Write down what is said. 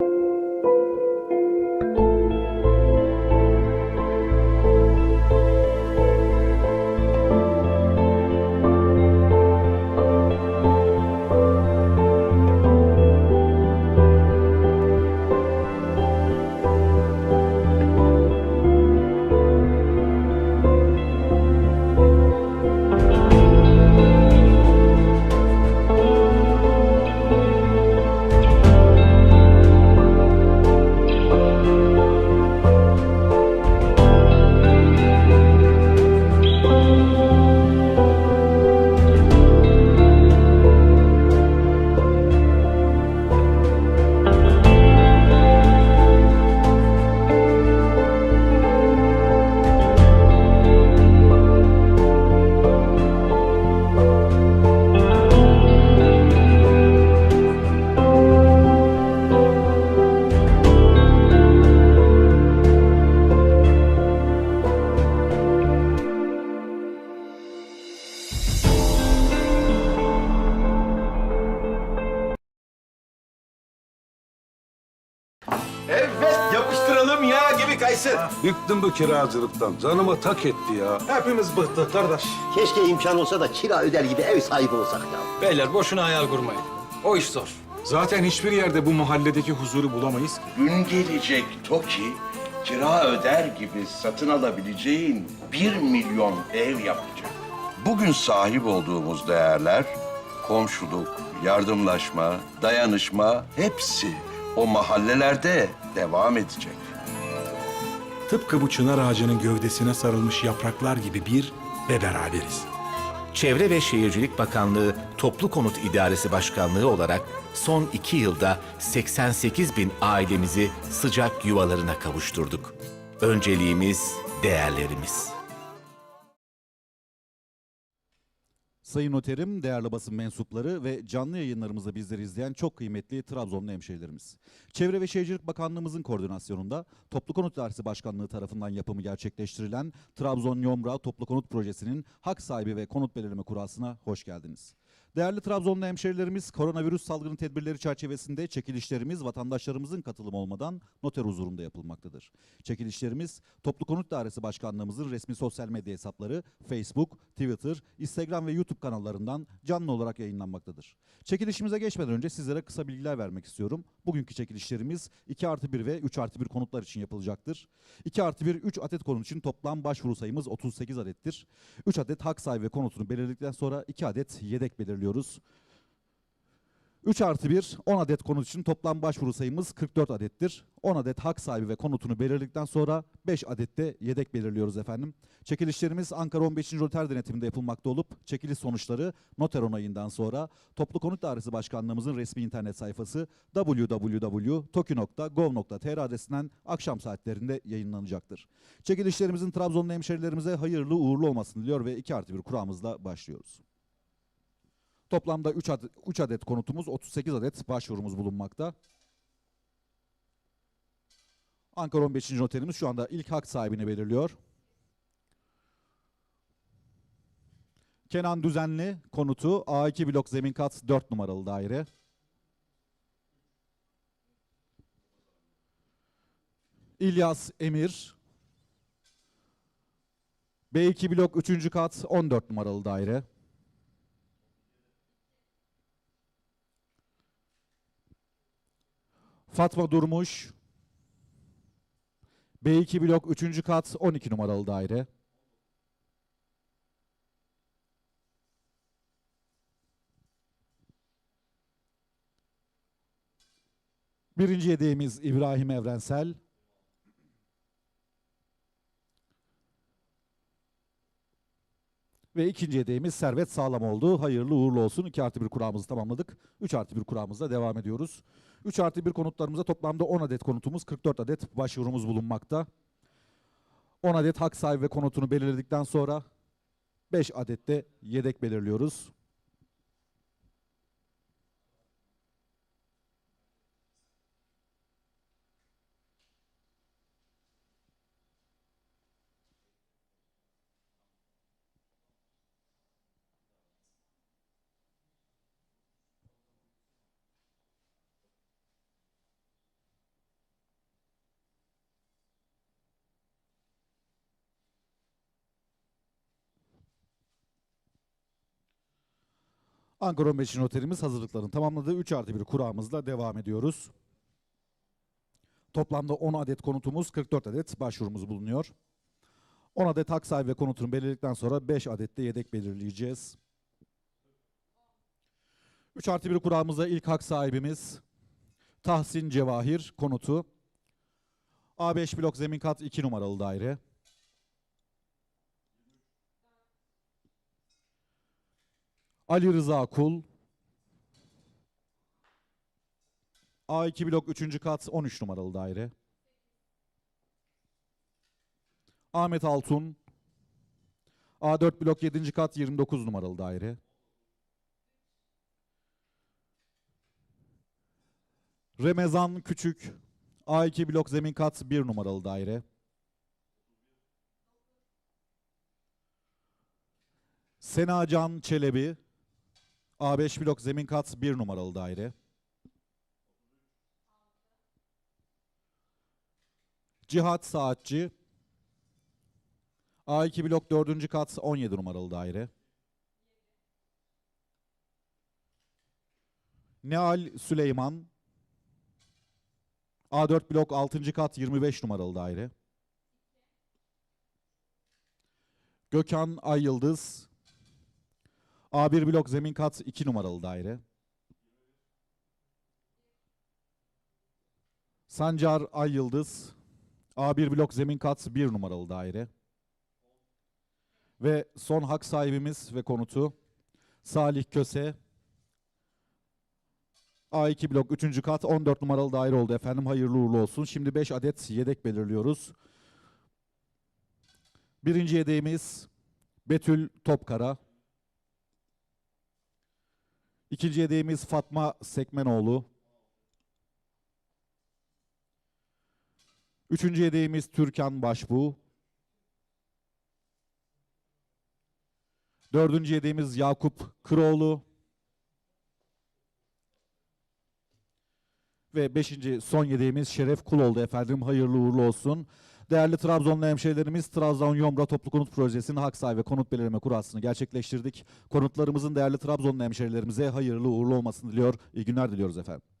you Evet yapıştıralım ya gibi kaysın. Bıktım bu kiracılıktan. Canıma tak etti ya. Hepimiz bıktık kardeş. Keşke imkan olsa da kira öder gibi ev sahibi olsak ya. Beyler boşuna hayal kurmayın. O iş zor. Zaten hiçbir yerde bu mahalledeki huzuru bulamayız ki. Gün gelecek Toki, kira öder gibi satın alabileceğin bir milyon ev yapacak. Bugün sahip olduğumuz değerler, komşuluk, yardımlaşma, dayanışma hepsi o mahallelerde devam edecek. Tıpkı bu çınar ağacının gövdesine sarılmış yapraklar gibi bir ve beraberiz. Çevre ve Şehircilik Bakanlığı Toplu Konut İdaresi Başkanlığı olarak son iki yılda 88 bin ailemizi sıcak yuvalarına kavuşturduk. Önceliğimiz değerlerimiz. Sayın Noterim, değerli basın mensupları ve canlı yayınlarımızda bizleri izleyen çok kıymetli Trabzonlu hemşehrilerimiz. Çevre ve Şehircilik Bakanlığımızın koordinasyonunda Toplu Konut İdaresi Başkanlığı tarafından yapımı gerçekleştirilen Trabzon Yomra Toplu Konut Projesi'nin hak sahibi ve konut belirleme kurasına hoş geldiniz. Değerli Trabzonlu hemşehrilerimiz, koronavirüs salgını tedbirleri çerçevesinde çekilişlerimiz vatandaşlarımızın katılımı olmadan noter huzurunda yapılmaktadır. Çekilişlerimiz Toplu Konut Dairesi Başkanlığımızın resmi sosyal medya hesapları Facebook, Twitter, Instagram ve YouTube kanallarından canlı olarak yayınlanmaktadır. Çekilişimize geçmeden önce sizlere kısa bilgiler vermek istiyorum. Bugünkü çekilişlerimiz 2 artı 1 ve 3 artı 1 konutlar için yapılacaktır. 2 artı 1, 3 adet konut için toplam başvuru sayımız 38 adettir. 3 adet hak sahibi konutunu belirledikten sonra 2 adet yedek belirliyoruz. 3 artı 1, 10 adet konut için toplam başvuru sayımız 44 adettir. 10 adet hak sahibi ve konutunu belirledikten sonra 5 adet de yedek belirliyoruz efendim. Çekilişlerimiz Ankara 15. Noter denetiminde yapılmakta olup çekiliş sonuçları noter onayından sonra Toplu Konut Dairesi Başkanlığımızın resmi internet sayfası www.toki.gov.tr adresinden akşam saatlerinde yayınlanacaktır. Çekilişlerimizin Trabzonlu hemşerilerimize hayırlı uğurlu olmasını diliyor ve 2 artı 1 kuramızla başlıyoruz. Toplamda 3 adet, 3 adet konutumuz, 38 adet başvurumuz bulunmakta. Ankara 15. noterimiz şu anda ilk hak sahibini belirliyor. Kenan Düzenli konutu A2 blok zemin kat 4 numaralı daire. İlyas Emir B2 blok 3. kat 14 numaralı daire. Fatma Durmuş. B2 blok 3. kat 12 numaralı daire. Birinci yedeğimiz İbrahim Evrensel. Ve ikinci yedeğimiz Servet Sağlam oldu. Hayırlı uğurlu olsun. 2 artı 1 kuramızı tamamladık. 3 artı 1 kuramızla devam ediyoruz. 3 artı 1 konutlarımıza toplamda 10 adet konutumuz, 44 adet başvurumuz bulunmakta. 10 adet hak sahibi ve konutunu belirledikten sonra 5 adet de yedek belirliyoruz. Ankara 15. Noterimiz hazırlıklarını tamamladı. 3 artı 1 kuramızla devam ediyoruz. Toplamda 10 adet konutumuz, 44 adet başvurumuz bulunuyor. 10 adet hak sahibi ve konutunu belirledikten sonra 5 adet de yedek belirleyeceğiz. 3 artı 1 kuramızda ilk hak sahibimiz Tahsin Cevahir konutu. A5 blok zemin kat 2 numaralı daire. Ali Rıza Kul. A2 blok 3. kat 13 numaralı daire. Ahmet Altun. A4 blok 7. kat 29 numaralı daire. Remezan Küçük. A2 blok zemin kat 1 numaralı daire. Sena Can Çelebi. A5 blok zemin kat 1 numaralı daire. Cihat Saatçi. A2 blok 4. kat 17 numaralı daire. Neal Süleyman. A4 blok 6. kat 25 numaralı daire. Gökhan Ay Yıldız. A1 blok zemin kat 2 numaralı daire. Sancar Ay Yıldız. A1 blok zemin kat 1 numaralı daire. Ve son hak sahibimiz ve konutu Salih Köse. A2 blok 3. kat 14 numaralı daire oldu efendim. Hayırlı uğurlu olsun. Şimdi 5 adet yedek belirliyoruz. Birinci yedeğimiz Betül Topkara. İkinci yedeğimiz Fatma Sekmenoğlu. Üçüncü yedeğimiz Türkan Başbuğ. Dördüncü yedeğimiz Yakup Kıroğlu. Ve beşinci son yedeğimiz Şeref Kul oldu efendim. Hayırlı uğurlu olsun. Değerli Trabzonlu hemşehrilerimiz Trabzon Yomra Toplu Konut Projesi'nin hak sahibi konut belirleme kurasını gerçekleştirdik. Konutlarımızın değerli Trabzonlu hemşehrilerimize hayırlı uğurlu olmasını diliyor. İyi günler diliyoruz efendim.